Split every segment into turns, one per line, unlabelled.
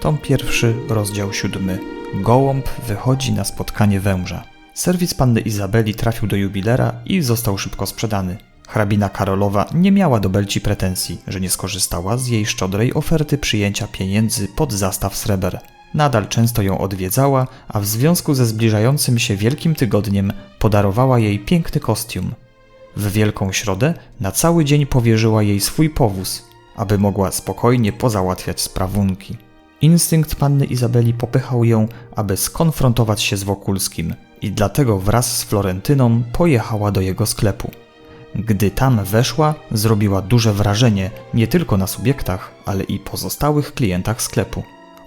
Tom pierwszy, rozdział siódmy. Gołąb wychodzi na spotkanie węża. Serwis panny Izabeli trafił do jubilera i został szybko sprzedany. Hrabina Karolowa nie miała do Belci pretensji, że nie skorzystała z jej szczodrej oferty przyjęcia pieniędzy pod zastaw sreber. Nadal często ją odwiedzała, a w związku ze zbliżającym się Wielkim Tygodniem podarowała jej piękny kostium. W Wielką Środę na cały dzień powierzyła jej swój powóz, aby mogła spokojnie pozałatwiać sprawunki. Instynkt panny Izabeli popychał ją, aby skonfrontować się z Wokulskim i dlatego wraz z Florentyną pojechała do jego sklepu. Gdy tam weszła, zrobiła duże wrażenie nie tylko na subiektach, ale i pozostałych klientach sklepu.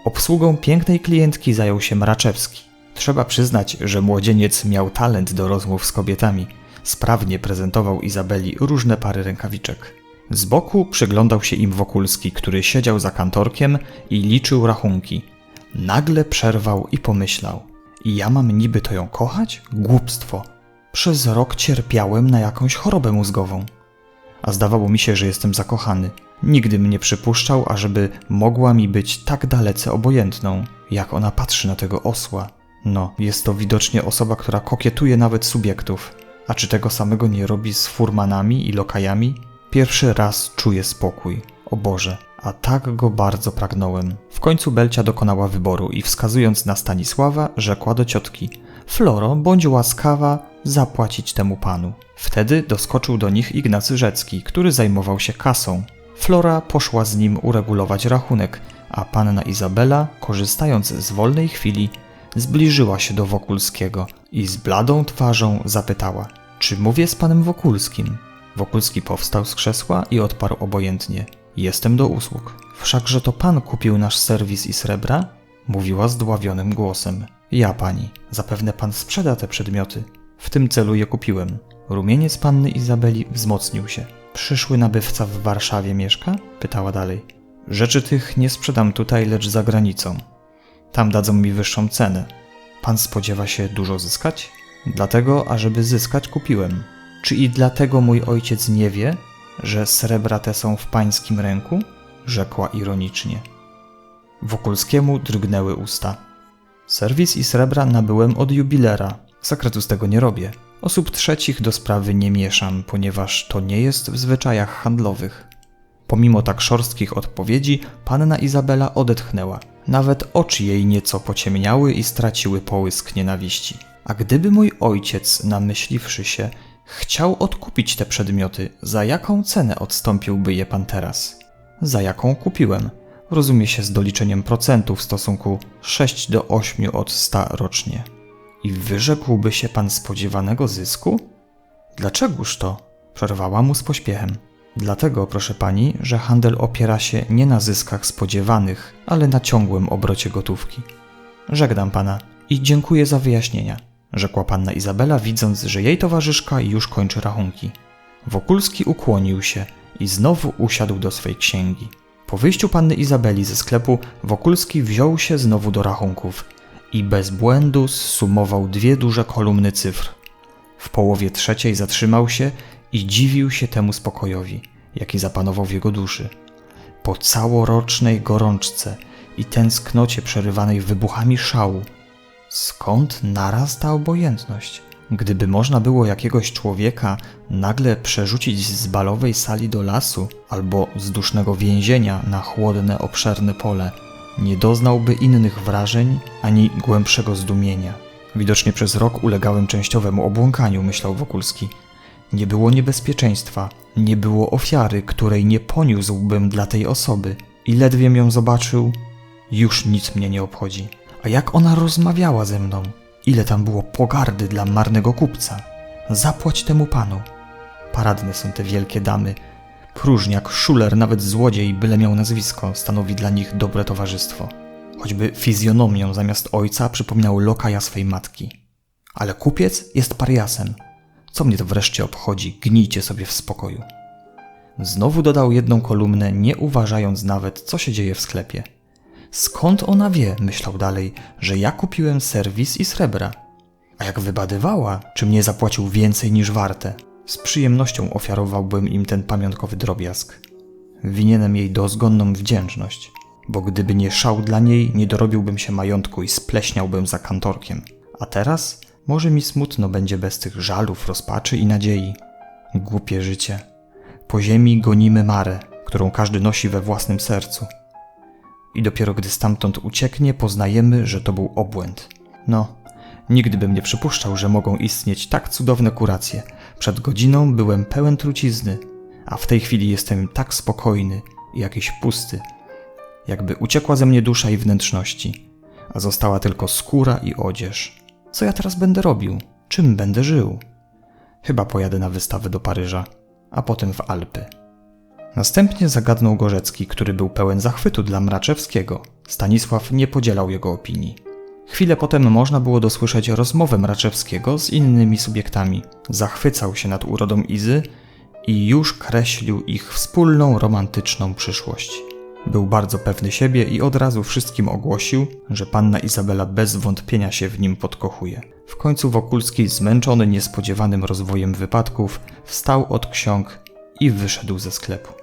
Obsługą pięknej klientki zajął się Mraczewski. Trzeba przyznać, że młodzieniec miał talent do rozmów z kobietami. Sprawnie prezentował Izabeli różne pary rękawiczek. Z boku przyglądał się im Wokulski, który siedział za kantorkiem i liczył rachunki. Nagle przerwał i pomyślał: I ja mam niby to ją kochać? Głupstwo. Przez rok cierpiałem na jakąś chorobę mózgową. A zdawało mi się, że jestem zakochany. Nigdy mnie przypuszczał, ażeby mogła mi być tak dalece obojętną, jak ona patrzy na tego osła. No, jest to widocznie osoba, która kokietuje nawet subiektów. A czy tego samego nie robi z furmanami i lokajami? Pierwszy raz czuję spokój. O Boże, a tak go bardzo pragnąłem. W końcu Belcia dokonała wyboru i wskazując na Stanisława, rzekła do ciotki: Floro, bądź łaskawa zapłacić temu panu. Wtedy doskoczył do nich Ignacy Rzecki, który zajmował się kasą. Flora poszła z nim uregulować rachunek, a panna Izabela, korzystając z wolnej chwili, zbliżyła się do Wokulskiego i z bladą twarzą zapytała: Czy mówię z panem Wokulskim? Wokulski powstał z krzesła i odparł obojętnie: Jestem do usług. Wszakże to pan kupił nasz serwis i srebra? Mówiła zdławionym głosem. Ja pani, zapewne pan sprzeda te przedmioty. W tym celu je kupiłem. Rumieniec panny Izabeli wzmocnił się. Przyszły nabywca w Warszawie mieszka? Pytała dalej. Rzeczy tych nie sprzedam tutaj, lecz za granicą. Tam dadzą mi wyższą cenę. Pan spodziewa się dużo zyskać? Dlatego, ażeby zyskać, kupiłem. Czy i dlatego mój ojciec nie wie, że srebra te są w pańskim ręku? Rzekła ironicznie. Wokulskiemu drgnęły usta. Serwis i srebra nabyłem od jubilera. Zakretu z tego nie robię. Osób trzecich do sprawy nie mieszam, ponieważ to nie jest w zwyczajach handlowych. Pomimo tak szorstkich odpowiedzi, panna Izabela odetchnęła. Nawet oczy jej nieco pociemniały i straciły połysk nienawiści. A gdyby mój ojciec, namyśliwszy się, chciał odkupić te przedmioty, za jaką cenę odstąpiłby je pan teraz? Za jaką kupiłem? Rozumie się z doliczeniem procentu w stosunku 6 do 8 od 100 rocznie. I wyrzekłby się pan spodziewanego zysku? Dlaczegoż to? Przerwała mu z pośpiechem. Dlatego, proszę pani, że handel opiera się nie na zyskach spodziewanych, ale na ciągłym obrocie gotówki. Żegnam pana i dziękuję za wyjaśnienia, rzekła panna Izabela, widząc, że jej towarzyszka już kończy rachunki. Wokulski ukłonił się i znowu usiadł do swej księgi. Po wyjściu panny Izabeli ze sklepu, Wokulski wziął się znowu do rachunków i bez błędu zsumował dwie duże kolumny cyfr. W połowie trzeciej zatrzymał się i dziwił się temu spokojowi, jaki zapanował w jego duszy. Po całorocznej gorączce i tęsknocie przerywanej wybuchami szału, skąd naraz ta obojętność? Gdyby można było jakiegoś człowieka nagle przerzucić z balowej sali do lasu albo z dusznego więzienia na chłodne, obszerne pole, nie doznałby innych wrażeń ani głębszego zdumienia. Widocznie przez rok ulegałem częściowemu obłąkaniu, myślał Wokulski. Nie było niebezpieczeństwa, nie było ofiary, której nie poniósłbym dla tej osoby. I ledwie ją zobaczył, już nic mnie nie obchodzi. A jak ona rozmawiała ze mną? Ile tam było pogardy dla marnego kupca? Zapłać temu panu. Paradne są te wielkie damy. Próżniak, szuler, nawet złodziej, byle miał nazwisko, stanowi dla nich dobre towarzystwo. Choćby fizjonomią zamiast ojca przypominał lokaja swej matki. Ale kupiec jest pariasem. Co mnie to wreszcie obchodzi? Gnijcie sobie w spokoju. Znowu dodał jedną kolumnę, nie uważając nawet, co się dzieje w sklepie. Skąd ona wie, myślał dalej, że ja kupiłem serwis i srebra? A jak wybadywała, czy mnie zapłacił więcej niż warte? Z przyjemnością ofiarowałbym im ten pamiątkowy drobiazg. Winienem jej dozgonną wdzięczność. bo gdyby nie szał dla niej, nie dorobiłbym się majątku i spleśniałbym za kantorkiem. A teraz może mi smutno będzie bez tych żalów, rozpaczy i nadziei. Głupie życie. Po ziemi gonimy marę, którą każdy nosi we własnym sercu. I dopiero gdy stamtąd ucieknie, poznajemy, że to był obłęd. No, nigdy bym nie przypuszczał, że mogą istnieć tak cudowne kuracje. Przed godziną byłem pełen trucizny, a w tej chwili jestem tak spokojny i jakiś pusty, jakby uciekła ze mnie dusza i wnętrzności, a została tylko skóra i odzież. Co ja teraz będę robił? Czym będę żył? Chyba pojadę na wystawę do Paryża, a potem w Alpy. Następnie zagadnął Gorzecki, który był pełen zachwytu dla Mraczewskiego. Stanisław nie podzielał jego opinii. Chwilę potem można było dosłyszeć rozmowę Mraczewskiego z innymi subiektami. Zachwycał się nad urodą Izy i już kreślił ich wspólną romantyczną przyszłość. Był bardzo pewny siebie i od razu wszystkim ogłosił, że panna Izabela bez wątpienia się w nim podkochuje. W końcu Wokulski, zmęczony niespodziewanym rozwojem wypadków, wstał od ksiąg i wyszedł ze sklepu.